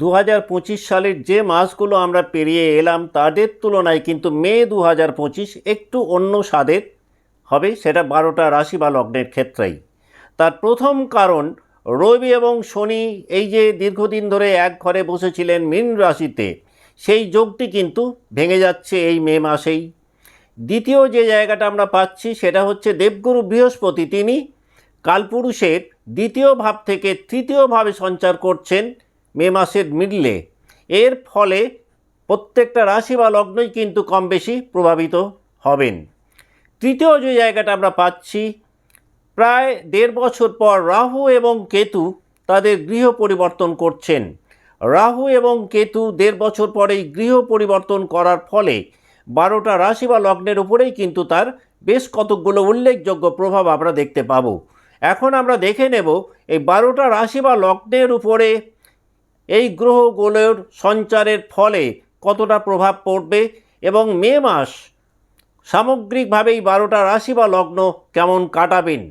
দু হাজার পঁচিশ সালের যে মাসগুলো আমরা পেরিয়ে এলাম তাদের তুলনায় কিন্তু মে দু হাজার পঁচিশ একটু অন্য স্বাদের হবে, সেটা বারোটা রাশি বা লগ্নের ক্ষেত্রেই। তার প্রথম কারণ, রবি এবং শনি এই যে দীর্ঘদিন ধরে এক ঘরে বসেছিলেন মীন রাশিতে, সেই যোগটি কিন্তু ভেঙে যাচ্ছে এই মে মাসেই। দ্বিতীয় যে জায়গাটা আমরা পাচ্ছি, সেটা হচ্ছে দেবগুরু বৃহস্পতি, তিনি কালপুরুষের দ্বিতীয় ভাব থেকে তৃতীয় ভাবে সঞ্চার করছেন। মে মাসের মিডলে এর ফলে প্রত্যেকটা রাশি বা লগ্নই কিন্তু কম বেশি প্রভাবিত হবেন। তৃতীয় যে জায়গাটা আমরা পাচ্ছি, প্রায় দেড় বছর পর রাহু এবং কেতু তাদের গৃহ পরিবর্তন করছেন। রাহু এবং কেতু দেড় বছর পরেই গৃহ পরিবর্তন করার ফলে বারোটা রাশি বা লগ্নের উপরেই কিন্তু তার বেশ কতকগুলো উল্লেখযোগ্য প্রভাব আমরা দেখতে পাবো। এখন আমরা দেখে নেব, এই বারোটা রাশি বা লগ্নের উপরে এই গ্রহগুলোর সঞ্চারের ফলে কতটা প্রভাব পড়বে এবং মে মাস সামগ্রিকভাবেই বারোটা রাশি বা লগ্ন কেমন কাটাবেন?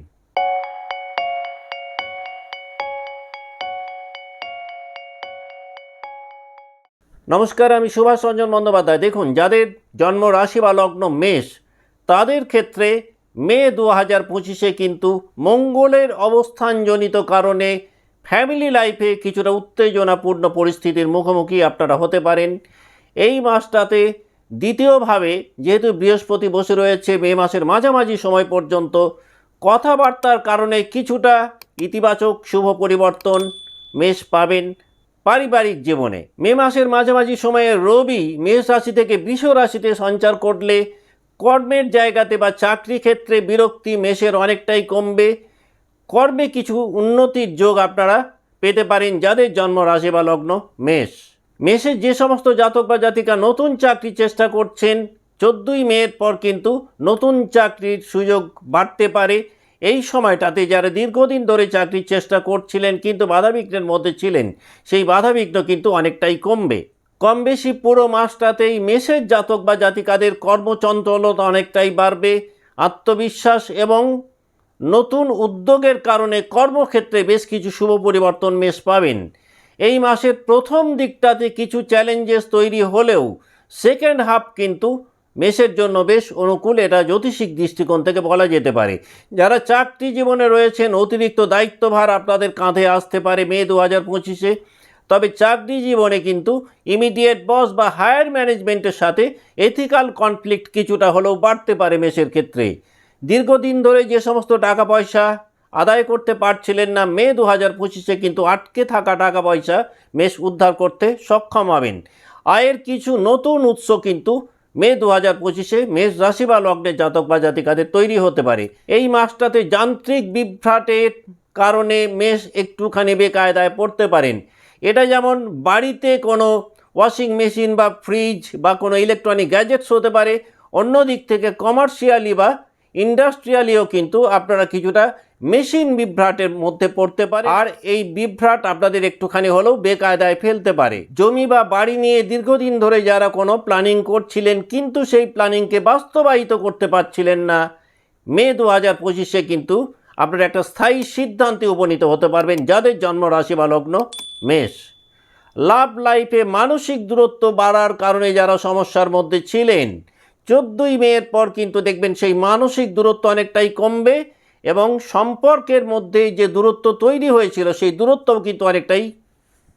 নমস্কার, আমি সুভাষ রঞ্জন বন্দ্যোপাধ্যায়। দেখুন, যাদের জন্ম রাশি বা লগ্ন মেষ, তাদের ক্ষেত্রে মে দু হাজার পঁচিশে কিন্তু মঙ্গলের অবস্থানজনিত কারণে ফ্যামিলি লাইফে কিছুটা উত্তেজনাপূর্ণ পরিস্থিতির মুখোমুখি আপনারা হতে পারেন। এই মাসটাতে দ্বিতীয়ভাবে যেহেতু বৃহস্পতি বসে রয়েছে, মে মাসের মাঝামাঝি সময় পর্যন্ত কথাবার্তার কারণে কিছুটা ইতিবাচক শুভ পরিবর্তন মেষ পাবেন পারিবারিক জীবনে। মে মাসের মাঝামাঝি সময়ে রবি মেষ রাশি থেকে বৃষ রাশিতে সঞ্চার করলে কর্মের জায়গাতে বা চাকরি ক্ষেত্রে বিরক্তি মেষের অনেকটাই কমবে। কর্মে কিছু উন্নতির যোগ আপনারা পেতে পারেন যাদের জন্ম রাশি বা লগ্ন মেষ। মেষের যে সমস্ত জাতক বা জাতিকা নতুন চাকরি চেষ্টা করছেন, চোদ্দোই মেয়ের পর কিন্তু নতুন চাকরির সুযোগ বাড়তে পারে। এই সময়টাতে যারা দীর্ঘদিন ধরে চাকরির চেষ্টা করছিলেন কিন্তু বাধাবিঘ্নের মধ্যে ছিলেন, সেই বাধাবিঘ্ন কিন্তু অনেকটাই কমবে। কম বেশি পুরো মাসটাতেই মেষের জাতক বা জাতিকাদের কর্মচঞ্চলতা অনেকটাই বাড়বে। আত্মবিশ্বাস এবং নতুন উদ্যোগের কারণে কর্মক্ষেত্রে বেশ কিছু শুভ পরিবর্তন মেষ পাবেন। এই মাসের প্রথম দিকটাতে কিছু চ্যালেঞ্জেস তৈরি হলেও সেকেন্ড হাফ কিন্তু মেষের জন্য বেশ অনুকূল, এটা জ্যোতিষিক দৃষ্টিকোণ থেকে বলা যেতে পারে। যারা চাকরি জীবনে রয়েছেন, অতিরিক্ত দায়িত্বভার আপনাদের কাঁধে আসতে পারে মে দু হাজার পঁচিশে। তবে চাকরি জীবনে কিন্তু ইমিডিয়েট বস বা হায়ার ম্যানেজমেন্টের সাথে এথিক্যাল কনফ্লিক্ট কিছুটা হলেও বাড়তে পারে মেষের ক্ষেত্রে। দীর্ঘদিন ধরে যে সমস্ত টাকা পয়সা আদায় করতে পারছিলেন না মে দু হাজার পঁচিশে কিন্তু আটকে থাকা টাকা পয়সা মেষ উদ্ধার করতে সক্ষম হবেন। আয়ের কিছু নতুন উৎস কিন্তু মে দু হাজার পঁচিশে মেষ রাশি বা লগ্নের জাতক বা জাতিকাদের তৈরি হতে পারে। এই মাসটাতে যান্ত্রিক বিভ্রাটের কারণে মেষ একটুখানি বেকায়দায় পড়তে পারেন। এটা যেমন বাড়িতে কোনো ওয়াশিং মেশিন বা ফ্রিজ বা কোনো ইলেকট্রনিক গ্যাজেটস হতে পারে, অন্য দিক থেকে কমার্শিয়ালি বা ইন্ডাস্ট্রিয়ালিও কিন্তু আপনারা কিছুটা মেশিন বিভ্রাটের মধ্যে পড়তে পারে। আর এই বিভ্রাট আপনাদের একটুখানি হলেও বেকায়দায় ফেলতে পারে। জমি বা বাড়ি নিয়ে দীর্ঘদিন ধরে যারা কোনো প্ল্যানিং করছিলেন, কিন্তু সেই প্ল্যানিংকে বাস্তবায়িত করতে পারছিলেন না, মে দু হাজার পঁচিশে কিন্তু আপনারা একটা স্থায়ী সিদ্ধান্তে উপনীত হতে পারবেন, যাদের জন্ম রাশি বা লগ্ন মেষ। লাভ লাইফে মানসিক দূরত্ব বাড়ার কারণে যারা সমস্যার মধ্যে ছিলেন চোদ্দোই মেয়ের পর কিন্তু দেখবেন সেই মানসিক দূরত্ব অনেকটাই কমবে এবং সম্পর্কের মধ্যে যে দূরত্ব তৈরি হয়েছিল, সেই দূরত্বও কিন্তু অনেকটাই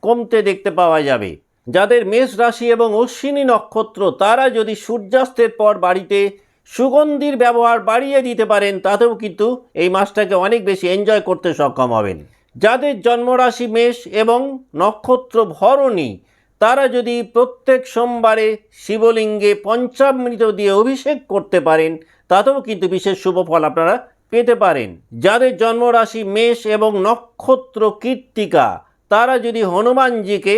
কমতে দেখতে পাওয়া যাবে। যাদের মেষ রাশি এবং অশ্বিনী নক্ষত্র, তারা যদি সূর্যাস্তের পর বাড়িতে সুগন্ধির ব্যবহার বাড়িয়ে দিতে পারেন, তাতেও কিন্তু এই মাসটাকে অনেক বেশি এনজয় করতে সক্ষম হবেন। যাদের জন্মরাশি মেষ এবং নক্ষত্র ভরণী তারা যদি প্রত্যেক সোমবারে শিবলিঙ্গে পঞ্চামৃত দিয়ে অভিষেক করতে পারেন, তাতেও কিন্তু বিশেষ শুভ ফল আপনারা পেতে পারেন। যাদের জন্মরাশি মেষ এবং নক্ষত্র কীর্তিকা তারা যদি হনুমানজিকে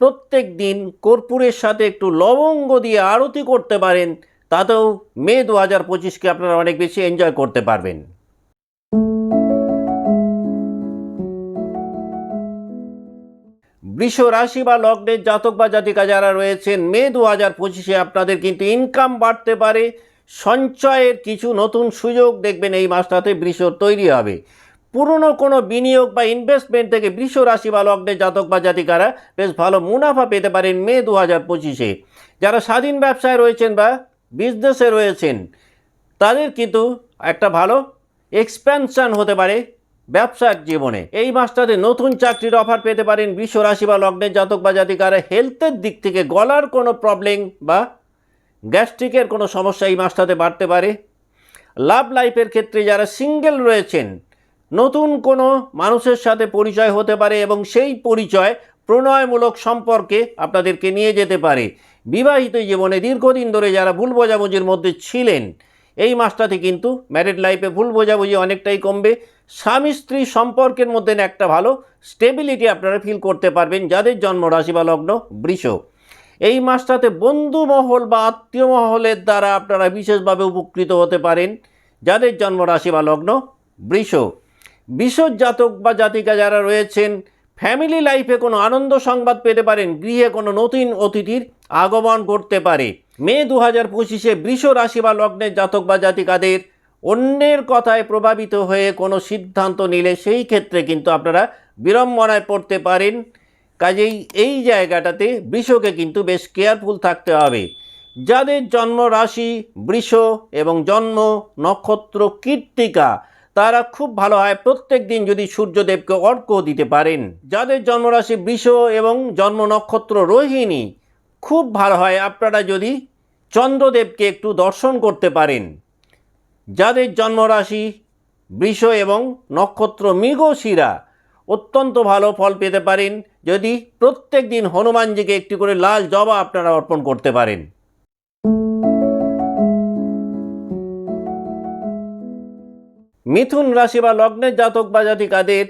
প্রত্যেক দিন কর্পূরের সাথে একটু লবঙ্গ দিয়ে আরতি করতে পারেন, তাতেও মে দু হাজার পঁচিশকে আপনারা অনেক বেশি এনজয় করতে পারবেন। বৃষ রাশি বা লগ্নের জাতক বা জাতিকা যারা রয়েছেন, মে দু হাজার পঁচিশে আপনাদের কিন্তু ইনকাম বাড়তে পারে। সঞ্চয়ের কিছু নতুন সুযোগ দেখবেন এই মাসটাতে বৃষ তৈরি হবে। পুরনো কোনো বিনিয়োগ বা ইনভেস্টমেন্ট থেকে বৃষ রাশি বা লগ্নের জাতক বা জাতিকারা বেশ ভালো মুনাফা পেতে পারেন মে দু হাজার পঁচিশে। যারা স্বাধীন ব্যবসায় রয়েছেন বা বিজনেসে রয়েছেন, তাদের কিন্তু একটা ভালো এক্সপ্যানশন হতে পারে। ব্যবসার জীবনে। এই মাসটাতে নতুন চাকরির অফার পেতে পারেন বিশ্ব রাশি বা লগ্নের জাতক বা জাতিকারা হেলথের দিক থেকে গলার কোনো প্রবলেম বা গ্যাস্ট্রিকের কোনো সমস্যা এই মাসটাতে বাড়তে পারে। লাভ লাইফের ক্ষেত্রে যারা সিঙ্গেল রয়েছেন, নতুন কোনো মানুষের সাথে পরিচয় হতে পারে এবং সেই পরিচয় প্রণয়মূলক সম্পর্কে আপনাদেরকে নিয়ে যেতে পারে। বিবাহিত জীবনে দীর্ঘদিন ধরে যারা ভুল বোঝাবুঝির মধ্যে ছিলেন এই মাসটাতে কিন্তু ম্যারিড লাইফে ভুল বোঝাবুঝি অনেকটাই কমবে। স্বামী স্ত্রী সম্পর্কের মধ্যে একটা ভালো স্টেবিলিটি আপনারা ফিল করতে পারবেন, যাদের জন্ম রাশি বা লগ্ন বৃষ। এই মাসটাতে বন্ধু মহল বা আত্মীয় মহলের দ্বারা আপনারা বিশেষভাবে উপকৃত হতে পারেন, যাদের জন্ম রাশি বা লগ্ন বৃষ। বিশ্বর জাতক বা জাতিকা যারা রয়েছেন ফ্যামিলি লাইফে কোনো আনন্দ সংবাদ পেতে পারেন, গৃহে কোনো নতুন অতিথির আগমন করতে পারে। মে দু হাজার পঁচিশে বৃষ রাশি বা লগ্নের জাতক বা জাতিকাদের অন্যের কথায় প্রভাবিত হয়ে কোনো সিদ্ধান্ত নিলে সেই ক্ষেত্রে কিন্তু আপনারা বিড়ম্বনায় পড়তে পারেন। কাজেই এই জায়গাটাতে বৃষকে কিন্তু বেশ কেয়ারফুল থাকতে হবে। যাদের জন্ম রাশি বৃষ এবং জন্ম নক্ষত্র কীর্তিকা তারা খুব ভালো হয় প্রত্যেক দিন যদি সূর্যদেবকে অর্ঘ্য দিতে পারেন। যাদের জন্মরাশি বৃষ এবং জন্ম নক্ষত্র রোহিণী খুব ভালো হয় আপনারা যদি চন্দ্রদেবকে একটু দর্শন করতে পারেন। যাদের জন্মরাশি বৃষ এবং নক্ষত্র মৃগশিরা অত্যন্ত ভালো ফল পেতে পারেন। যদি প্রত্যেক দিন হনুমানজিকে একটি করে লাল জবা আপনারা অর্পণ করতে পারেন। মিথুন রাশি বা লগ্নের জাতক বা জাতিকাদের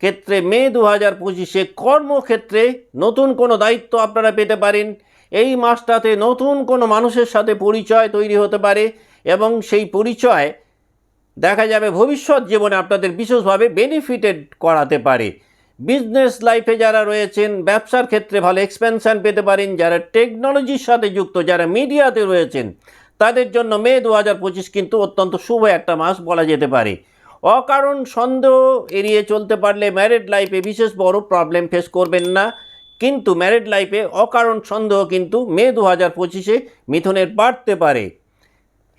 ক্ষেত্রে মে দু হাজার পঁচিশে কর্মক্ষেত্রে নতুন কোনো দায়িত্ব আপনারা পেতে পারেন। এই মাসটাতে নতুন কোনো মানুষের সাথে পরিচয় তৈরি হতে পারে এবং সেই পরিচয় দেখা যাবে ভবিষ্যৎ জীবনে আপনাদের বিশেষভাবে বেনিফিটেড করাতে পারে। বিজনেস লাইফে যারা রয়েছেন, ব্যবসার ক্ষেত্রে ভালো এক্সপেনশান পেতে পারেন, যারা টেকনোলজির সাথে যুক্ত, যারা মিডিয়াতে রয়েছেন, তাদের জন্য মে দু হাজার পঁচিশ কিন্তু অত্যন্ত শুভ একটা মাস বলা যেতে পারে। অকারণ সন্দেহ এড়িয়ে চলতে পারলে ম্যারিড লাইফে বিশেষ বড় প্রবলেম ফেস করবেন না। কিন্তু ম্যারিড লাইফে অকারণ সন্দেহ কিন্তু মে দু হাজার পঁচিশে মিথুনের বাড়তে পারে।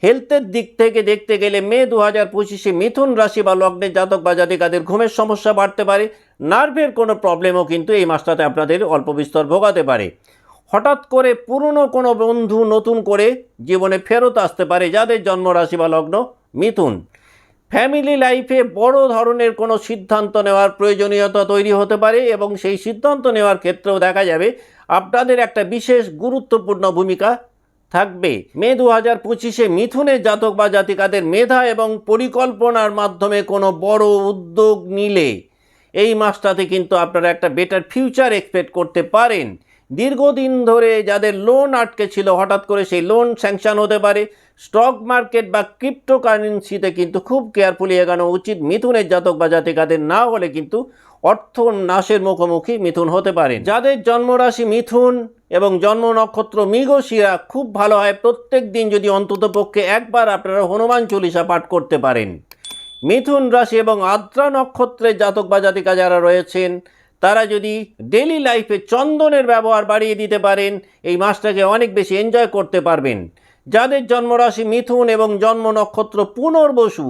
হেলথের দিক থেকে দেখতে গেলে মে দু হাজার পঁচিশে মিথুন রাশি বা লগ্নের জাতক বা জাতিকাদের ঘুমের সমস্যা বাড়তে পারে। নার্ভের কোনো প্রবলেমও কিন্তু এই মাসটাতে আপনাদের অল্প বিস্তর ভোগাতে পারে। হঠাৎ করে পুরনো কোনো বন্ধু নতুন করে জীবনে ফেরত আসতে পারে, যাদের জন্ম রাশি বা লগ্ন মিথুন। ফ্যামিলি লাইফে বড় ধরনের কোনো সিদ্ধান্ত নেওয়ার প্রয়োজনীয়তা তৈরি হতে পারে এবং সেই সিদ্ধান্ত নেওয়ার ক্ষেত্রেও দেখা যাবে আপনাদের একটা বিশেষ গুরুত্বপূর্ণ ভূমিকা থাকবে। মে দু হাজার পঁচিশে মিথুনের জাতক বা জাতিকাদের মেধা এবং পরিকল্পনার মাধ্যমে কোনো বড় উদ্যোগ নিলে এই মাসটাতে কিন্তু আপনারা একটা বেটার ফিউচার এক্সপেক্ট করতে পারেন। দীর্ঘদিন ধরে যাদের লোন আটকে ছিল, হঠাৎ করে সেই লোন স্যাংশন হতে পারে। স্টক মার্কেট বা ক্রিপ্টোকারেন্সিতে কিন্তু খুব কেয়ারফুলি এগানো উচিত। মিথুনের জাতক বা জাতিকাদের না হলে কিন্তু অর্থ নাশের মুখোমুখি মিথুন হতে পারে। যাদের জন্মরাশি মিথুন এবং জন্ম নক্ষত্র মৃগশিরা, খুব ভালো হয়। প্রত্যেক দিন যদি অন্তত পক্ষে একবার আপনারা হনুমান চল্লিশা পাঠ করতে পারেন। মিথুন রাশি এবং আদ্রা নক্ষত্রের জাতক বা জাতিকা যারা রয়েছেন তারা যদি ডেলি লাইফে চন্দনের ব্যবহার বাড়িয়ে দিতে পারেন, এই মাসটাকে অনেক বেশি এনজয় করতে পারবেন। যাদের জন্মরাশি মিথুন এবং জন্ম নক্ষত্র পুনর্বসু,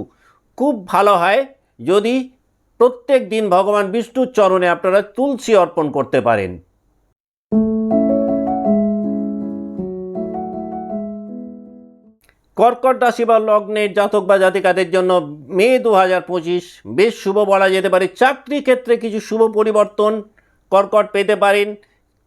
খুব ভালো হয় যদি প্রত্যেক দিন ভগবান বিষ্ণুর চরণে আপনারা তুলসী অর্পণ করতে পারেন। কর্কট রাশি বা লগ্নের জাতক বা জাতিকাদের জন্য মে দু হাজার পঁচিশ বেশ শুভ বলা যেতে পারে। চাকরি ক্ষেত্রে কিছু শুভ পরিবর্তন কর্কট পেতে পারেন।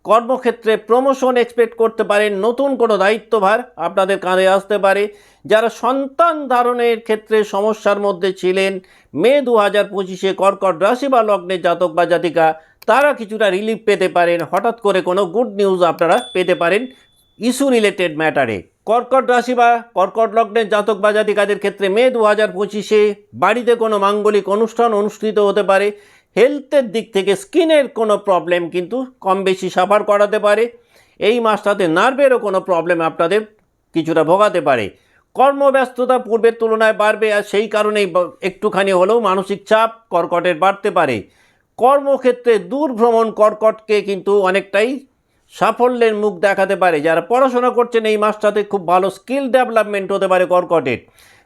কর্মক্ষেত্রে প্রমোশন এক্সপেক্ট করতে পারেন। নতুন কোনো দায়িত্বভার আপনাদের কাঁধে আসতে পারে। যারা সন্তান ধারণের ক্ষেত্রে সমস্যার মধ্যে ছিলেন, মে দু হাজার পঁচিশে কর্কট রাশি বা লগ্নের জাতক বা জাতিকা, তারা কিছুটা রিলিফ পেতে পারেন। হঠাৎ করে কোনো গুড নিউজ আপনারা পেতে পারেন। ইস্যু রিলেটেড ম্যাটারে। কর্কট রাশি বা কর্কট লগ্নের জাতক বা জাতিকাদের ক্ষেত্রে মে দু হাজার পঁচিশে বাড়িতে কোনো মাঙ্গলিক অনুষ্ঠান অনুষ্ঠিত হতে পারে। হেলথের দিক থেকে স্কিনের কোনো প্রবলেম কিন্তু কম বেশি সাফার করাতে পারে। এই মাসটাতে নার্ভেরও কোনো প্রবলেম আপনাদের কিছুটা ভোগাতে পারে। কর্মব্যস্ততা পূর্বের তুলনায় বাড়বে আর সেই কারণেই একটুখানি হলেও মানসিক চাপ কর্কটের বাড়তে পারে। কর্মক্ষেত্রে দূর ভ্রমণ কর্কটকে কিন্তু অনেকটাই সাফল্যের মুখ দেখাতে পারে। যারা পড়াশোনা করছেন, এই মাসটাতে খুব ভালো স্কিল ডেভেলপমেন্ট হতে পারে কর্কটের।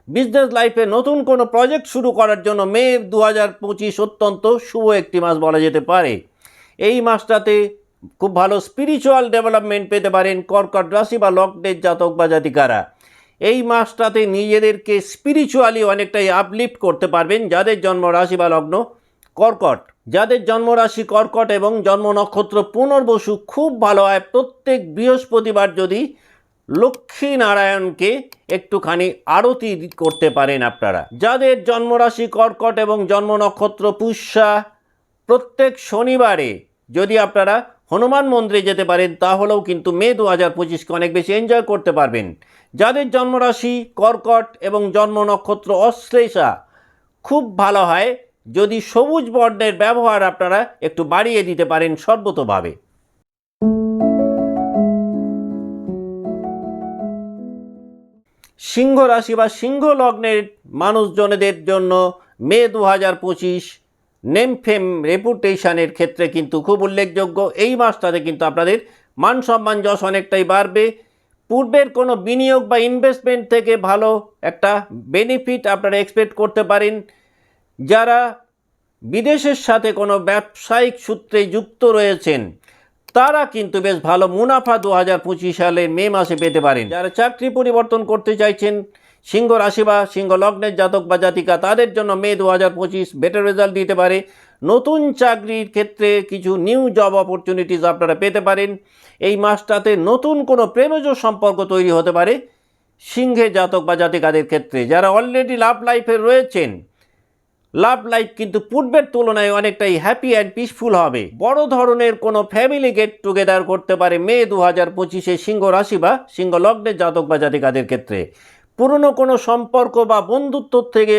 বিজনেস লাইফে নতুন কোনো প্রজেক্ট শুরু করার জন্য মে দু হাজার পঁচিশ অত্যন্ত শুভ একটি মাস বলা যেতে পারে। এই মাসটাতে খুব ভালো স্পিরিচুয়াল ডেভেলপমেন্ট পেতে পারেন কর্কট রাশি বা লগ্নের জাতক বা জাতিকারা। এই মাসটাতে নিজেদেরকে স্পিরিচুয়ালি অনেকটাই আপলিফ্ট করতে পারবেন যাদের জন্ম রাশি বা লগ্ন কর্কট। যাদের জন্মরাশি কর্কট এবং জন্ম নক্ষত্র পুনর্বসু খুব ভালো হয়, প্রত্যেক বৃহস্পতিবার যদি লক্ষ্মী নারায়ণকে একটুখানি আরতি করতে পারেন আপনারা। যাদের জন্মরাশি কর্কট এবং জন্ম নক্ষত্র পুষ্যা, প্রত্যেক শনিবারে যদি আপনারা হনুমান মন্দিরে যেতে পারেন, তাহলেও কিন্তু মে দু হাজার পঁচিশকে অনেক বেশি এনজয় করতে পারবেন। যাদের জন্মরাশি কর্কট এবং জন্ম নক্ষত্র অশ্লেষা, খুব ভালো হয় যদি সবুজ বর্ণের ব্যবহার আপনারা একটু বাড়িয়ে দিতে পারেন সর্বতভাবে। সিংহ রাশি বা সিংহ লগ্নের মানুষজনেদের জন্য মে দু হাজার পঁচিশ নেমফেম রেপুটেশনের ক্ষেত্রে কিন্তু খুব উল্লেখযোগ্য। এই মাসটাতে কিন্তু আপনাদের মান সম্মান যশ অনেকটাই বাড়বে। পূর্বের কোনো বিনিয়োগ বা ইনভেস্টমেন্ট থেকে ভালো একটা বেনিফিট আপনারা এক্সপেক্ট করতে পারেন। যারা বিদেশের সাথে কোনো ব্যবসায়িক সূত্রে যুক্ত রয়েছেন, তারা কিন্তু বেশ ভালো মুনাফা দু হাজার পঁচিশ সালের মে মাসে পেতে পারেন। যারা চাকরি পরিবর্তন করতে চাইছেন, সিংহ রাশি বা সিংহ লগ্নের জাতক বা জাতিকা, তাদের জন্য মে দু হাজার পঁচিশ বেটার রেজাল্ট দিতে পারে। নতুন চাকরির ক্ষেত্রে কিছু নিউ জব অপরচুনিটিস আপনারা পেতে পারেন। এই মাসটাতে নতুন কোনো প্রেমজ সম্পর্ক তৈরি হতে পারে সিংহে জাতক বা জাতিকাদের ক্ষেত্রে। যারা অলরেডি লাভ লাইফে রয়েছেন লাভ লাইফ কিন্তু পূর্বের তুলনায় অনেকটাই হ্যাপি অ্যান্ড পিসফুল হবে। বড় ধরনের কোনো ফ্যামিলি গেট টুগেদার করতে পারে মে দু হাজার পঁচিশে সিংহ রাশি বা সিংহ লগ্নের জাতক বা জাতিকাদের ক্ষেত্রে। পুরনো কোনো সম্পর্ক বা বন্ধুত্ব থেকে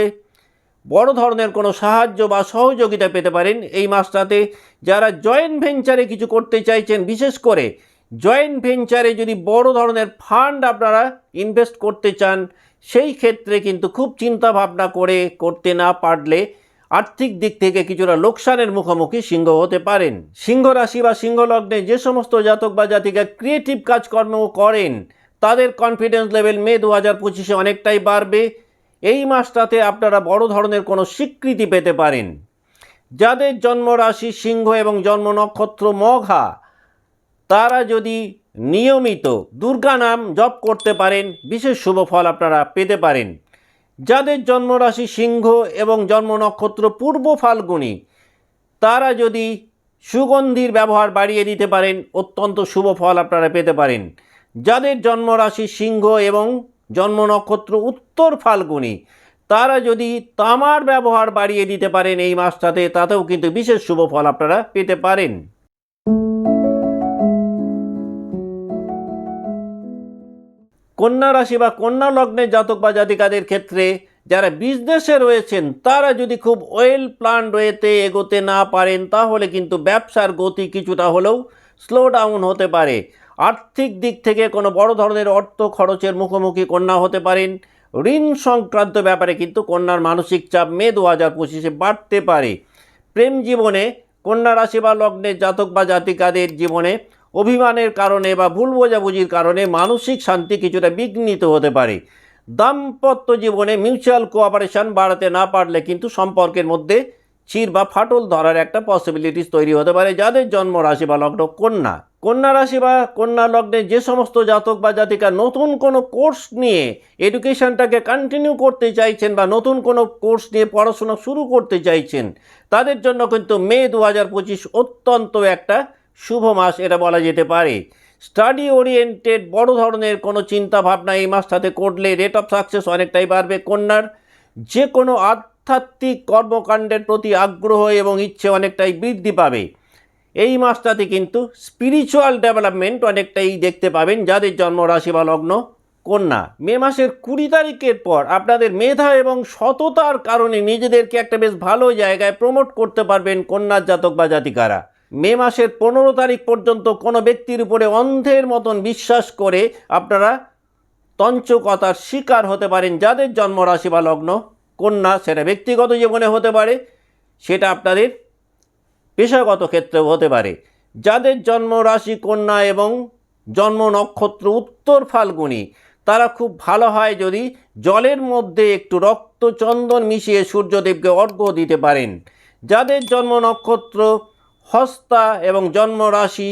বড় ধরনের কোনো সাহায্য বা সহযোগিতা পেতে পারেন এই মাসটাতে। যারা জয়েন্ট ভেঞ্চারে কিছু করতে চাইছেন, বিশেষ করে জয়েন্ট ভেঞ্চারে যদি বড় ধরনের ফান্ড আপনারা ইনভেস্ট করতে চান সেই ক্ষেত্রে কিন্তু খুব চিন্তা ভাবনা করে করতে না পারলে আর্থিক দিক থেকে কিছুটা লোকসানের মুখোমুখি সিংহ হতে পারেন। সিংহ রাশি বা সিংহ লগ্নে যে সমস্ত জাতক বা জাতিকা ক্রিয়েটিভ কাজকর্ম করেন, তাদের কনফিডেন্স লেভেল মে দু হাজার পঁচিশে অনেকটাই বাড়বে। এই মাসটাতে আপনারা বড় ধরনের কোনো স্বীকৃতি পেতে পারেন। যাদের জন্ম রাশি সিংহ এবং জন্ম নক্ষত্র মঘা, তারা যদি নিয়মিত দুর্গা নাম জপ করতে পারেন। বিশেষ শুভ ফল আপনারা পেতে পারেন। যাদের জন্মরাশি সিংহ এবং জন্ম নক্ষত্র পূর্ব ফাল্গুনি, তারা যদি সুগন্ধির ব্যবহার বাড়িয়ে দিতে পারেন, অত্যন্ত শুভ ফল আপনারা পেতে পারেন। যাদের জন্মরাশি সিংহ এবং জন্ম নক্ষত্র উত্তর ফাল্গুনি, তারা যদি তামার ব্যবহার বাড়িয়ে দিতে পারেন এই মাসটাতে, তাতেও কিন্তু বিশেষ শুভ ফল আপনারা পেতে পারেন। কন্যা রাশি বা কন্যা লগ্নের জাতক বা জাতিকাদের ক্ষেত্রে যারা বিজনেসে রয়েছেন, তারা যদি খুব ওয়েল প্ল্যান রয়েতে এগোতে না পারেন, তাহলে কিন্তু ব্যবসার গতি কিছুটা হলেও স্লো ডাউন হতে পারে। আর্থিক দিক থেকে কোনো বড় ধরনের অর্থ খরচের মুখোমুখি কন্যা হতে পারেন। ঋণ সংক্রান্ত ব্যাপারে কিন্তু কন্যার মানসিক চাপ মে দু হাজার পঁচিশে বাড়তে পারে। প্রেম জীবনে কন্যা রাশি বা লগ্নের জাতক বা জাতিকাদের জীবনে অভিমানের কারণে বা ভুল বোঝাবুঝির কারণে মানসিক শান্তি কিছুটা বিঘ্নিত হতে পারে। দাম্পত্য জীবনে মিউচুয়াল কোঅপারেশন বাড়াতে না পারলে কিন্তু সম্পর্কের মধ্যে চির বা ফাটল ধরার একটা পসিবিলিটিস তৈরি হতে পারে, যাদের জন্ম রাশি বা লগ্ন কন্যা। কন্যা রাশি বা কন্যা লগ্নে যে সমস্ত জাতক বা জাতিকা নতুন কোনো কোর্স নিয়ে এডুকেশনটাকে কন্টিনিউ করতে চাইছেন বা নতুন কোনো কোর্স নিয়ে পড়াশোনা শুরু করতে চাইছেন, তাদের জন্য কিন্তু মে দু হাজার পঁচিশ অত্যন্ত একটা শুভ মাস এটা বলা যেতে পারে। স্টাডি ওরিয়েন্টেড বড় ধরনের কোনো চিন্তা ভাবনা এই মাসটাতে করলে রেট অফ সাকসেস অনেকটাই বাড়বে কন্যার। যে কোনো আধ্যাত্মিক কর্মকাণ্ডের প্রতি আগ্রহ এবং ইচ্ছে অনেকটাই বৃদ্ধি পাবে। এই মাসটাতে কিন্তু স্পিরিচুয়াল ডেভেলপমেন্ট অনেকটাই দেখতে পাবেন যাদের জন্ম রাশি বা লগ্ন কন্যা। মে মাসের কুড়ি তারিখের পর আপনাদের মেধা এবং সততার কারণে নিজেদেরকে একটা বেশ ভালো জায়গায় প্রমোট করতে পারবেন কন্যার জাতক বা জাতিকারা। মে মাসের পনেরো তারিখ পর্যন্ত কোনো ব্যক্তির উপরে অন্ধের মতন বিশ্বাস করে আপনারা তঞ্চকতার শিকার হতে পারেন। যাদের জন্মরাশি বা লগ্ন, কন্যা, সেটা ব্যক্তিগত জীবনে হতে পারে, সেটা আপনাদের পেশাগত ক্ষেত্রেও হতে পারে। যাদের জন্মরাশি কন্যা এবং জন্ম নক্ষত্র উত্তর ফাল্গুনি, তারা খুব ভালো হয় যদি জলের মধ্যে একটু রক্ত চন্দন মিশিয়ে সূর্যদেবকে অর্ঘ্য দিতে পারেন। যাদের জন্ম নক্ষত্র হস্তা এবং জন্ম রাশি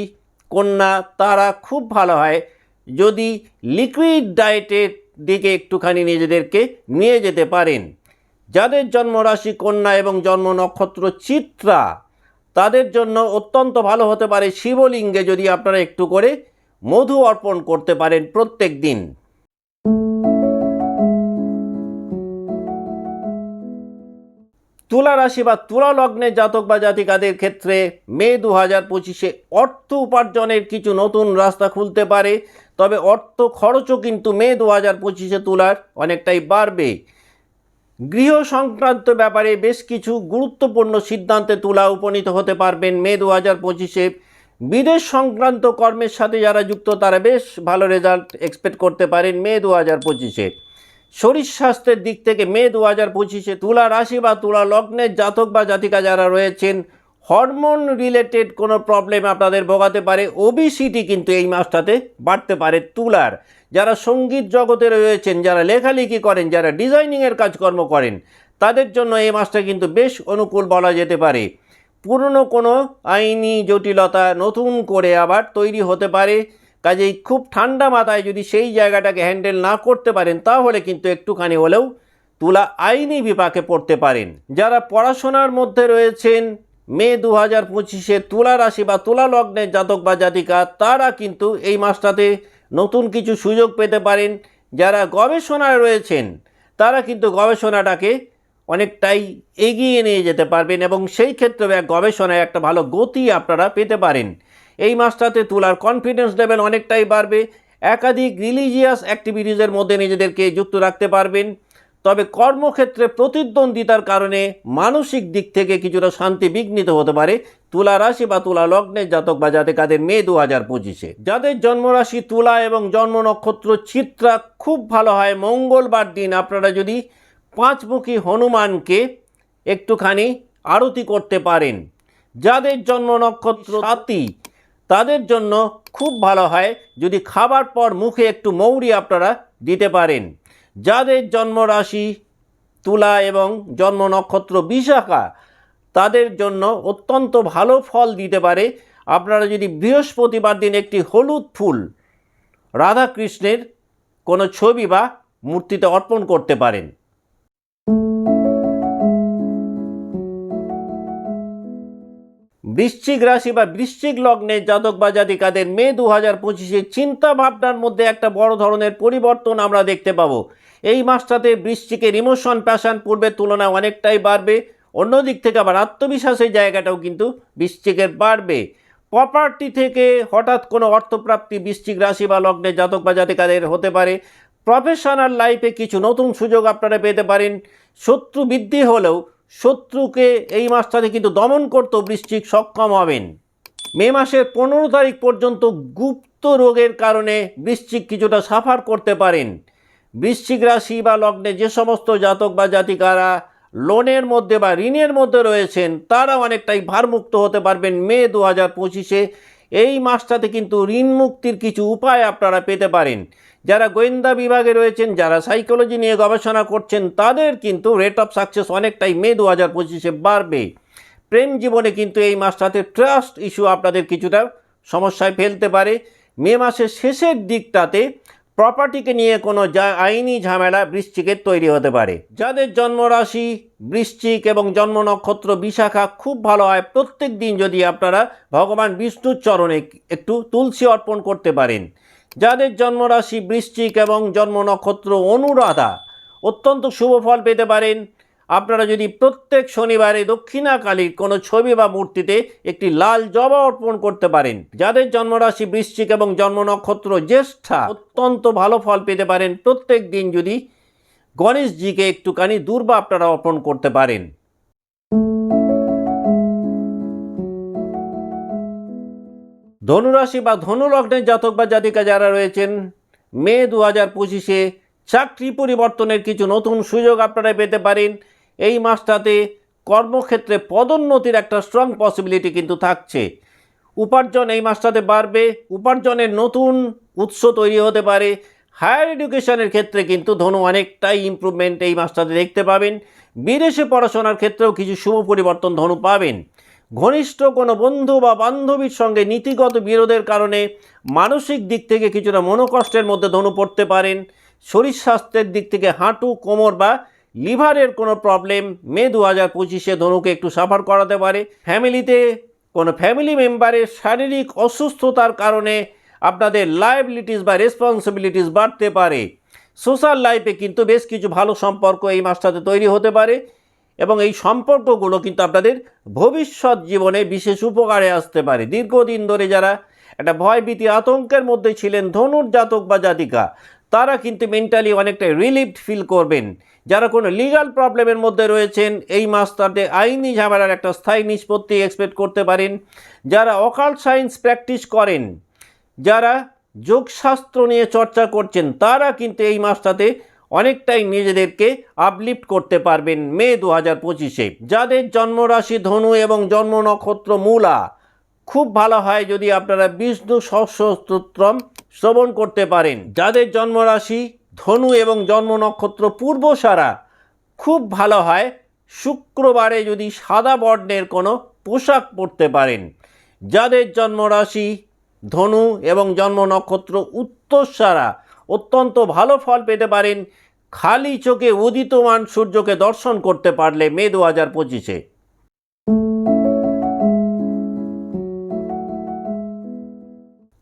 কন্যা তারা খুব ভালো হয়। যদি লিকুইড ডায়েটের দিকে একটুখানি নিজেদেরকে নিয়ে যেতে পারেন। যাদের জন্মরাশি কন্যা এবং জন্ম নক্ষত্র চিত্রা, তাদের জন্য অত্যন্ত ভালো হতে পারে শিবলিঙ্গে যদি আপনারা একটু করে মধু অর্পণ করতে পারেন প্রত্যেক দিন। তুলা রাশি বা তুলা লগ্নের জাতক বা জাতিকাদের ক্ষেত্রে মে দু হাজার পঁচিশে অর্থ উপার্জনের কিছু নতুন রাস্তা খুলতে পারে। তবে অর্থ খরচও কিন্তু মে দু হাজার পঁচিশে তুলার অনেকটাই বাড়বে। গৃহ সংক্রান্ত ব্যাপারে বেশ কিছু গুরুত্বপূর্ণ সিদ্ধান্তে তুলা উপনীত হতে পারবেন মে দু হাজার পঁচিশে। বিদেশ সংক্রান্ত কর্মের সাথে যারা যুক্ত, তারা বেশ ভালো রেজাল্ট এক্সপেক্ট করতে পারেন মে দু হাজার পঁচিশে। শরীর স্বাস্থ্যের দিক থেকে মে দু হাজার পঁচিশে তুলা রাশি বা তুলা লগ্নের জাতক বা জাতিকা যারা রয়েছেন হরমোন রিলেটেড কোনো প্রবলেম আপনাদের ভোগাতে পারে। ওবিসিটি কিন্তু এই মাসটাতে বাড়তে পারে তুলার। যারা সংগীত জগতে রয়েছেন, যারা লেখালেখি করেন, যারা ডিজাইনিংয়ের কাজকর্ম করেন, তাদের জন্য এই মাসটা কিন্তু বেশ অনুকূল বলা যেতে পারে। পুরনো কোনো আইনি জটিলতা নতুন করে আবার তৈরি হতে পারে। কাজেই খুব ঠান্ডা মাথায় যদি সেই জায়গাটাকে হ্যান্ডেল না করতে পারেন, তাহলে কিন্তু একটুখানি হলেও তুলা আইনি বিপাকে পড়তে পারেন। যারা পড়াশোনার মধ্যে রয়েছেন, মে দু হাজার পঁচিশে তুলা রাশি বা তুলা লগ্নের জাতক বা জাতিকা, তারা কিন্তু এই মাসটাতে নতুন কিছু সুযোগ পেতে পারেন। যারা গবেষণায় রয়েছেন, তারা কিন্তু গবেষণাটাকে অনেকটাই এগিয়ে নিয়ে যেতে পারবেন এবং সেই ক্ষেত্রে গবেষণায় একটা ভালো গতি আপনারা পেতে পারেন। এই মাসটাতে তুলার কনফিডেন্স লেভেল অনেকটাই বাড়বে। একাধিক রিলিজিয়াস অ্যাক্টিভিটিসের মধ্যে নিজেদেরকে যুক্ত রাখতে পারবেন। তবে কর্মক্ষেত্রে প্রতিদ্বন্দ্বিতার কারণে মানসিক দিক থেকে কিছুটা শান্তি বিঘ্নিত হতে পারে। তুলা রাশি বা তুলা লগ্নের জাতক বা জাতিকাদের মে দু হাজার পঁচিশে। যাদের জন্মরাশি তুলা এবং জন্ম নক্ষত্র চিত্রা খুব ভালো হয়। মঙ্গলবার দিন আপনারা যদি পাঁচমুখী হনুমানকে একটুখানি আরতি করতে পারেন। যাদের জন্ম নক্ষত্র সাতী তাদের জন্য খুব ভালো হয় যদি খাবার পর মুখে একটু মৌরি আপনারা দিতে পারেন। যাদের জন্মরাশি তুলা এবং জন্ম নক্ষত্র বিশাখা, তাদের জন্য অত্যন্ত ভালো ফল দিতে পারে। আপনারা যদি বৃহস্পতিবার দিন একটি হলুদ ফুল রাধাকৃষ্ণের কোনো ছবি বা মূর্তিতে অর্পণ করতে পারেন। বৃশ্চিক রাশি বা বৃশ্চিক লগ্নের জাতক বা জাতিকাদের মে দু হাজার পঁচিশে চিন্তা ভাবনার মধ্যে একটা বড় ধরনের পরিবর্তন আমরা দেখতে পাবো। এই মাসটাতে বৃশ্চিকের ইমোশন প্যাশন পূর্বের তুলনায় অনেকটাই বাড়বে। অন্যদিক থেকে আবার আত্মবিশ্বাসের জায়গাটাও কিন্তু বৃশ্চিকের বাড়বে। প্রপার্টি থেকে হঠাৎ কোনো অর্থপ্রাপ্তি বৃশ্চিক রাশি বা লগ্নের জাতক বা জাতিকাদের হতে পারে। প্রফেশনাল লাইফে কিছু নতুন সুযোগ আপনারা পেতে পারেন। শত্রু বৃদ্ধি হলেও শত্রুকে এই মাসটাতে কিন্তু দমন করতেও বৃশ্চিক সক্ষম হবেন। মে মাসের পনেরো তারিখ পর্যন্ত গুপ্ত রোগের কারণে বৃশ্চিক কিছুটা সাফার করতে পারেন। বৃশ্চিক রাশি বা লগ্নে যে সমস্ত জাতক বা জাতিকারা লোনের মধ্যে বা ঋণের মধ্যে রয়েছেন, তারা অনেকটাই ভারমুক্ত হতে পারবেন মে দু হাজার পঁচিশে। এই মাসটাতে কিন্তু ঋণ মুক্তির কিছু উপায় আপনারা পেতে পারেন। যারা গোয়েন্দা বিভাগে রয়েছেন, যারা সাইকোলজি নিয়ে গবেষণা করছেন, তাদের কিন্তু রেট অফ সাকসেস অনেকটাই মে দু হাজার পঁচিশে বাড়বে। প্রেম জীবনে কিন্তু এই মাসটাতে ট্রাস্ট ইস্যু আপনাদের কিছুটা সমস্যায় ফেলতে পারে। মে মাসের শেষের দিকটাতে প্রপার্টিকে নিয়ে কোনো যা আইনি ঝামেলা বৃশ্চিকের তৈরি হতে পারে। যাদের জন্মরাশি বৃশ্চিক এবং জন্ম নক্ষত্র বিশাখা খুব ভালো হয় প্রত্যেক দিন যদি আপনারা ভগবান বিষ্ণুর চরণে একটু তুলসী অর্পণ করতে পারেন যাদের জন্মরাশি বৃশ্চিক এবং জন্ম নক্ষত্র অনুরাধা, অত্যন্ত শুভ ফল পেতে পারেন। আপনারা যদি প্রত্যেক শনিবারে দক্ষিণাকালীর কোনো ছবি বা মূর্তিতে একটি লাল জবা অর্পণ করতে পারেন, যাদের জন্মরাশি বৃশ্চিক এবং জন্ম নক্ষত্র জ্যেষ্ঠা, অত্যন্ত ভালো ফল পেতে পারেন। প্রত্যেক দিন যদি গণেশজিকে একটুখানি দুর্বা আপনারা অর্পণ করতে পারেন। ধনুরাশি বা ধনু লগ্নের জাতক বা জাতিকা যারা রয়েছেন, মে দু হাজার পঁচিশে চাকরি পরিবর্তনের কিছু নতুন সুযোগ আপনারা পেতে পারেন। এই মাসটাতে কর্মক্ষেত্রে পদোন্নতির একটা স্ট্রং পসিবিলিটি কিন্তু থাকছে। উপার্জন এই মাসটাতে বাড়বে, উপার্জনের নতুন উৎস তৈরি হতে পারে। হায়ার এডুকেশনের ক্ষেত্রে কিন্তু ধনু অনেকটাই ইমপ্রুভমেন্ট এই মাসটাতে দেখতে পাবেন। বিদেশে পড়াশোনার ক্ষেত্রেও কিছু শুভ পরিবর্তন ধনু পাবেন। ঘনিষ্ঠ কোনো বন্ধু বা বান্ধবীর সঙ্গে নীতিগত বিরোধের কারণে মানসিক দিক থেকে কিছুটা মনোকষ্টের মধ্যে ধনু পড়তে পারেন। শরীর স্বাস্থ্যের দিক থেকে হাঁটু, কোমর বা লিভারের কোনো প্রবলেম মে দু হাজার পঁচিশে ধনুকে একটু সাফার করাতে পারে। ফ্যামিলিতে কোনো ফ্যামিলি মেম্বারের শারীরিক অসুস্থতার কারণে আপনাদের লায়াবিলিটিস বা রেসপন্সিবিলিটিস বাড়তে পারে। সোশ্যাল লাইফে কিন্তু বেশ কিছু ভালো সম্পর্ক এই মাসটাতে তৈরি হতে পারে। এবং এই সম্পর্কগুলো কিন্তু আপনাদের ভবিষ্যৎ জীবনে বিশেষ উপকারে আসতে পারে। দীর্ঘদিন ধরে যারা একটা ভয়ভীতি আতঙ্কের মধ্যে ছিলেন, ধনুর জাতক বা জাতিকা, তারা কিন্তু মেন্টালি অনেকটা রিলিফড ফিল করবেন। যারা কোনো লিগাল প্রবলেমের মধ্যে রয়েছেন, এই মাস তাদের আইনি ঝামেলার একটা স্থায়ী নিষ্পত্তি এক্সপেক্ট করতে পারেন। যারা অকাল সায়েন্স প্র্যাকটিস করেন, যারা যোগশাস্ত্র নিয়ে চর্চা করছেন, তারা কিন্তু এই মাসটাতে অনেকটাই নিজেদেরকে আপলিফট করতে পারবেন মে দু হাজার পঁচিশে। যাদের জন্মরাশি ধনু এবং জন্ম নক্ষত্র মূলা, খুব ভালো হয় যদি আপনারা বিষ্ণু সহস্রস্তোত্রম শ্রবণ করতে পারেন। যাদের জন্মরাশি ধনু এবং জন্ম নক্ষত্র পূর্বসারা খুব ভালো হয় শুক্রবারে যদি সাদা বর্ণের কোনো পোশাক পরতে পারেন। যাদের জন্মরাশি ধনু এবং জন্ম নক্ষত্র উত্তরসারা অত্যন্ত ভালো ফল পেতে পারেন। খালি চোখে উদিতমান সূর্যকে দর্শন করতে পারলে মে দু হাজার পঁচিশে।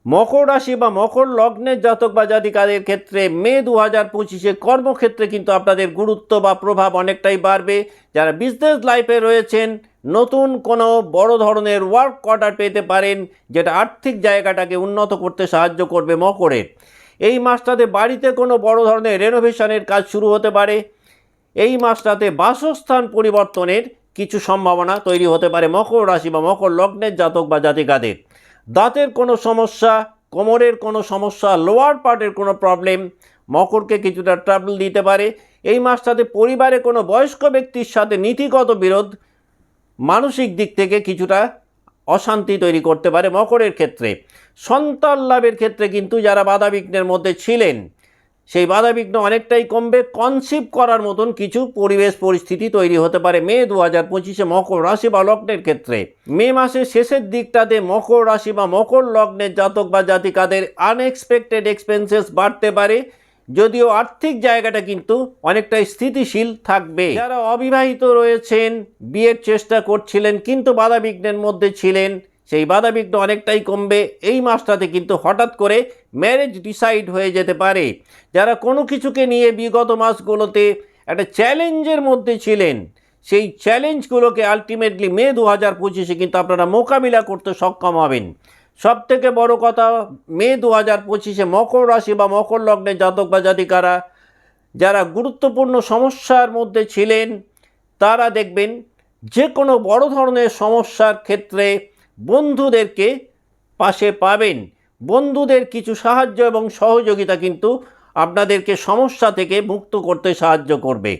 মকর রাশি বা মকর লগ্নের জাতক বা জাতিকাদের ক্ষেত্রে মে দু হাজার পঁচিশে কর্মক্ষেত্রে কিন্তু আপনাদের গুরুত্ব বা প্রভাব অনেকটাই বাড়বে। যারা বিজনেস লাইফে রয়েছেন, নতুন কোনো বড় ধরনের ওয়ার্ক অর্ডার পেতে পারেন, যেটা আর্থিক জায়গাটাকে উন্নত করতে সাহায্য করবে মকরের। এই মাসটাতে বাড়িতে কোনো বড় ধরনের রেনোভেশনের কাজ শুরু হতে পারে। এই মাসটাতে বাসস্থান পরিবর্তনের কিছু সম্ভাবনা তৈরি হতে পারে মকর রাশি বা মকর লগ্নের জাতক বা জাতিকাদের। দাঁতের কোনো সমস্যা, কোমরের কোনো সমস্যা লোয়ার পার্টের কোনো প্রবলেম মকরকে কিছুটা ট্রাবল দিতে পারে। এই মাসটাতে পরিবারে কোনো বয়স্ক ব্যক্তির সাথে নীতিগত বিরোধ, মানসিক দিক থেকে কিছুটা অশান্তি তৈরি করতে পারে মকরের ক্ষেত্রে। সন্তান লাভের ক্ষেত্রে কিন্তু যারা বাধাবিঘ্নের মধ্যে ছিলেন, সেই বাধাবিঘ্ন অনেকটাই কমবে। কনসিভ করার মতন কিছু পরিবেশ, পরিস্থিতি তৈরি হতে পারে মে দু হাজার পঁচিশে মকর রাশি বা লগ্নের ক্ষেত্রে। মে মাসের শেষের দিকটাতে মকর রাশি বা মকর লগ্নের জাতক বা জাতিকাদের আনএক্সপেক্টেড এক্সপেন্সেস বাড়তে পারে। যদিও আর্থিক জায়গাটা কিন্তু অনেকটাই স্থিতিশীল থাকবে। যারা অবিবাহিত রয়েছেন, বিয়ের চেষ্টা করছিলেন, কিন্তু বাধাবিঘ্নের মধ্যে ছিলেন, সেই বাধাবিঘ্ন অনেকটাই কমবে। এই মাসটাতে কিন্তু হঠাৎ করে ম্যারেজ ডিসাইড হয়ে যেতে পারে। যারা কোনো কিছুকে নিয়ে বিগত মাসগুলোতে একটা চ্যালেঞ্জের মধ্যে ছিলেন, সেই চ্যালেঞ্জগুলোকে আলটিমেটলি মে দু হাজার পঁচিশে কিন্তু আপনারা মোকাবিলা করতে সক্ষম হবেন। সব থেকে বড় কথা, মে দু হাজার পঁচিশে মকর রাশি বা মকর লগ্নের জাতক বা জাতিকারা যারা গুরুত্বপূর্ণ সমস্যার মধ্যে ছিলেন, তারা দেখবেন যে কোনো বড় ধরনের সমস্যার ক্ষেত্রে বন্ধুদেরকে পাশে পাবেন। বন্ধুদের কিছু সাহায্য এবং সহযোগিতা কিন্তু আপনাদেরকে সমস্যা থেকে মুক্ত করতে সাহায্য করবে।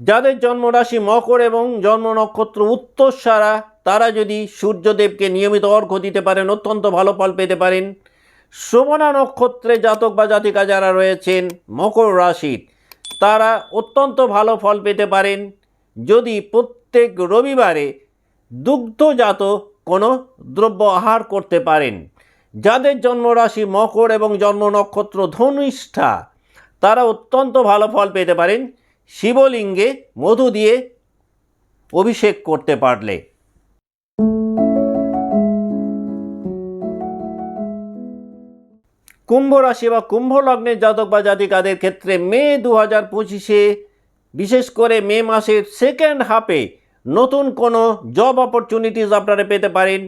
যাদের জন্মরাশি মকর এবং জন্ম নক্ষত্র উত্তরসারা তারা যদি সূর্যদেবকে নিয়মিত অর্ঘ্য দিতে পারেন, অত্যন্ত ভালো ফল পেতে পারেন। শ্রবণা নক্ষত্রে জাতক বা জাতিকা যারা রয়েছেন, মকর রাশির তারা অত্যন্ত ভালো ফল পেতে পারেন। যদি প্রত্যেক রবিবারে দুগ্ধজাত কোনো দ্রব্য আহার করতে পারেন, যাদের জন্মরাশি মকর এবং জন্ম নক্ষত্র ধনিষ্ঠা, তারা অত্যন্ত ভালো ফল পেতে পারেন। শিবলিঙ্গে মধু দিয়ে অভিষেক করতে পারলে। কুম্ভ রাশি বা কুম্ভ লগ্নের জাতক বা জাতিকাদের ক্ষেত্রে মে দু হাজার পঁচিশে, বিশেষ করে মে মাসের সেকেন্ড হাফে নতুন কোনো জব অপরচুনিটিস আপনারা পেতে পারেন।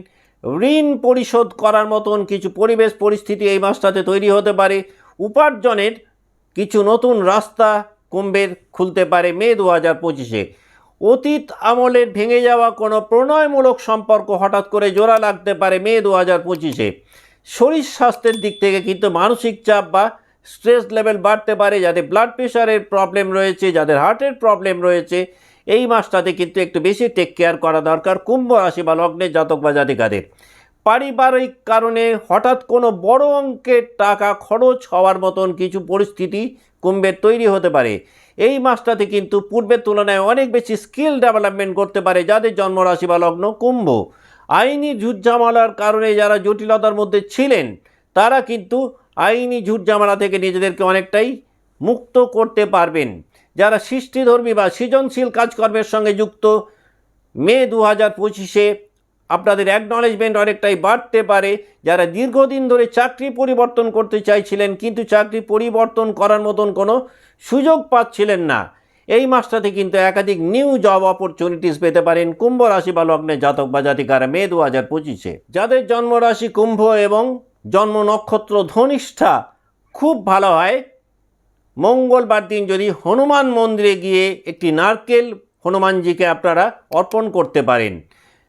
ঋণ পরিশোধ করার মতন কিছু পরিবেশ পরিস্থিতি এই মাসটাতে তৈরি হতে পারে। উপার্জনের কিছু নতুন রাস্তা কুম্ভের খুলতে পারে মে দু হাজার পঁচিশে। অতীত আমলের ভেঙে যাওয়া কোনো প্রণয়মূলক সম্পর্ক হঠাৎ করে জোড়া লাগতে পারে মে দু হাজার পঁচিশে। শরীর স্বাস্থ্যের দিক থেকে কিন্তু মানসিক চাপ বা স্ট্রেস লেভেল বাড়তে পারে যাদের ব্লাড প্রেশারের প্রবলেম রয়েছে, যাদের হার্টের প্রবলেম রয়েছে। এই মাসটাতে কিন্তু একটু বেশি টেক কেয়ার করা দরকার, কুম্ভ রাশি বা লগ্নের জাতক বা জাতিকাদের। পারিবারিক কারণে হঠাৎ কোনো বড় অঙ্কের টাকা খরচ হওয়ার মতন কিছু পরিস্থিতি কুম্ভের তৈরি হতে পারে। এই মাসটাতে কিন্তু পূর্বের তুলনায় অনেক বেশি স্কিল ডেভেলপমেন্ট করতে পারে, যাদের জন্মরাশি বা লগ্ন কুম্ভ। আইনি ঝুটঝামালার কারণে যারা জটিলতার মধ্যে ছিলেন, তারা কিন্তু আইনি ঝুটঝামালা থেকে নিজেদেরকে অনেকটাই মুক্ত করতে পারবেন। যারা সৃষ্টিধর্মী বা সৃজনশীল কাজকর্মের সঙ্গে যুক্ত, মে দু হাজার পঁচিশে আপনাদের অ্যাকনলেজমেন্ট অনেকটাই বাড়তে পারে। যারা দীর্ঘদিন ধরে চাকরি পরিবর্তন করতে চাইছিলেন, কিন্তু চাকরি পরিবর্তন করার মতন কোনো সুযোগ পাচ্ছিলেন না। এই মাসটাতে কিন্তু একাধিক নিউ জব অপরচুনিটিস পেতে পারেন কুম্ভ রাশি বা লগ্নের জাতক বা জাতিকারা মে দু হাজার পঁচিশে। যাদের জন্মরাশি কুম্ভ এবং জন্ম নক্ষত্র ধনিষ্ঠা খুব ভালো হয়। মঙ্গলবার দিন যদি হনুমান মন্দিরে গিয়ে একটি নারকেল হনুমানজিকে আপনারা অর্পণ করতে পারেন।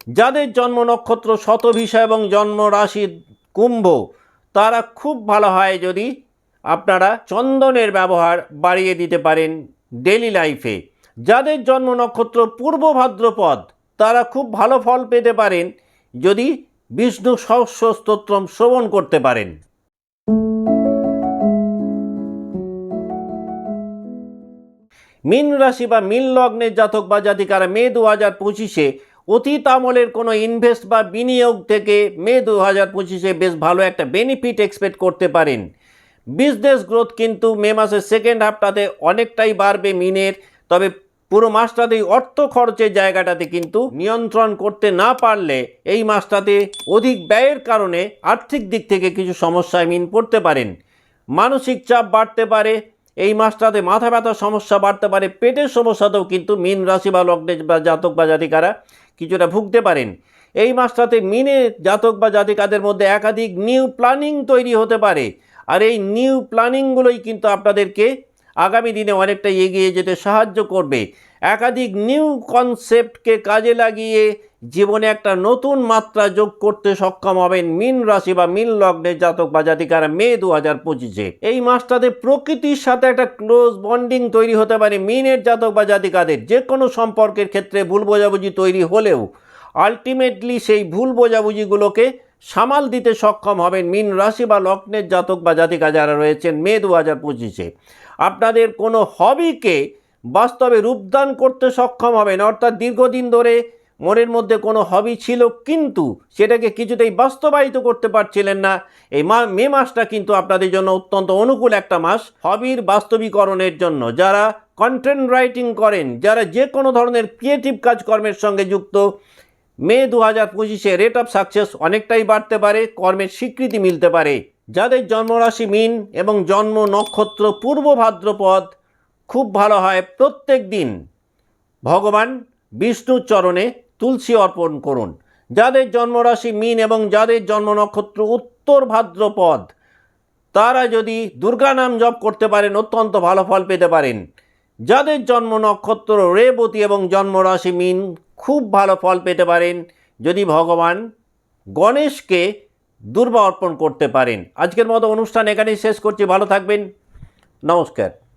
যাদের জন্ম নক্ষত্র শতভিষা এবং জন্ম রাশি কুম্ভ, তারা খুব ভালো হয় যদি আপনারা চন্দনের ব্যবহার বাড়িয়ে দিতে পারেন। ডেলি লাইফে যাদের জন্ম নক্ষত্র পূর্ব ভাদ্রপদ, তারা খুব ভালো ফল পেতে পারেন যদি বিষ্ণু সহস্র স্তোত্রম শ্রবণ করতে পারেন। মীন রাশি বা মীন লগ্নের জাতক বা জাতিকারা মে দু হাজার পঁচিশে অতীত আমলের কোনো ইনভেস্ট বা বিনিয়োগ থেকে মে দু হাজার পঁচিশে বেশ ভালো একটা বেনিফিট এক্সপেক্ট করতে পারেন। বিজনেস গ্রোথ কিন্তু মে মাসের সেকেন্ড হাফটাতে অনেকটাই বাড়বে মিনের। তবে পুরো মাসটাতেই অর্থ খরচের জায়গাটাতে কিন্তু নিয়ন্ত্রণ করতে না পারলে এই মাসটাতে অধিক ব্যয়ের কারণে আর্থিক দিক থেকে কিছু সমস্যায় মিন পড়তে পারেন। মানসিক চাপ বাড়তে পারে, এই মাসটাতে মাথা ব্যথার সমস্যা বাড়তে পারে, পেটের সমস্যাতেও কিন্তু মিন রাশি বা লগ্নে বা জাতক বা জাতিকারা কিছুটা ভুগতে পারেন। এই মাসটাতে মিনে জাতক বা জাতিকাদের মধ্যে একাধিক নিউ প্ল্যানিং তৈরি হতে পারে। আর এই নিউ প্ল্যানিংগুলোই কিন্তু আপনাদেরকে আগামী দিনে অনেকটা এগিয়ে যেতে সাহায্য করবে। একাধিক নিউ কনসেপ্টকে কাজে লাগিয়ে জীবনে একটা নতুন মাত্রা যোগ করতে সক্ষম হবেন মিন রাশি বা মিন লগ্নের জাতক বা জাতিকারা মে দু হাজার পঁচিশে। এই মাসটাতে প্রকৃতির সাথে একটা ক্লোজ বন্ডিং তৈরি হতে পারে মিনের জাতক বা জাতিকাদের। যে কোনো সম্পর্কের ক্ষেত্রে ভুল বোঝাবুঝি তৈরি হলেও আলটিমেটলি সেই ভুল বোঝাবুঝিগুলোকে সামাল দিতে সক্ষম হবেন মিন রাশি বা লগ্নের জাতক বা জাতিকা যারা রয়েছেন মে দু হাজার পঁচিশে। আপনাদের কোনো হবিকে বাস্তবে রূপদান করতে সক্ষম হবেন, অর্থাৎ দীর্ঘদিন ধরে মনের মধ্যে কোনো হবি ছিল কিন্তু সেটাকে কিছুতেই বাস্তবায়িত করতে পারছিলেন না। এই মা মে মাসটা কিন্তু আপনাদের জন্য অত্যন্ত অনুকূল একটা মাস হবির বাস্তবীকরণের জন্য। যারা কন্টেন্ট রাইটিং করেন, যারা যে কোনো ধরনের ক্রিয়েটিভ কাজকর্মের সঙ্গে যুক্ত মে দু হাজার পঁচিশে রেট অফ সাকসেস অনেকটাই বাড়তে পারে, কর্মের স্বীকৃতি মিলতে পারে। যাদের জন্মরাশি মিন এবং জন্ম নক্ষত্র পূর্ব ভাদ্রপদ, খুব ভালো হয় প্রত্যেক দিন। ভগবান বিষ্ণুর চরণে তুলসী অর্পণ করুন। যাদের জন্মরাশি মিন এবং যাদের জন্ম নক্ষত্র উত্তর ভাদ্রপদ, তারা যদি দুর্গা নাম জপ করতে পারেন, অত্যন্ত ভালো ফল পেতে পারেন। যাদের জন্ম নক্ষত্র রেবতী এবং জন্মরাশি মিন, খুব ভালো ফল পেতে পারেন। যদি ভগবান গণেশকে দুর্বা অর্পণ করতে পারেন। আজকের মতো অনুষ্ঠান এখানেই শেষ করছি। ভালো থাকবেন। নমস্কার।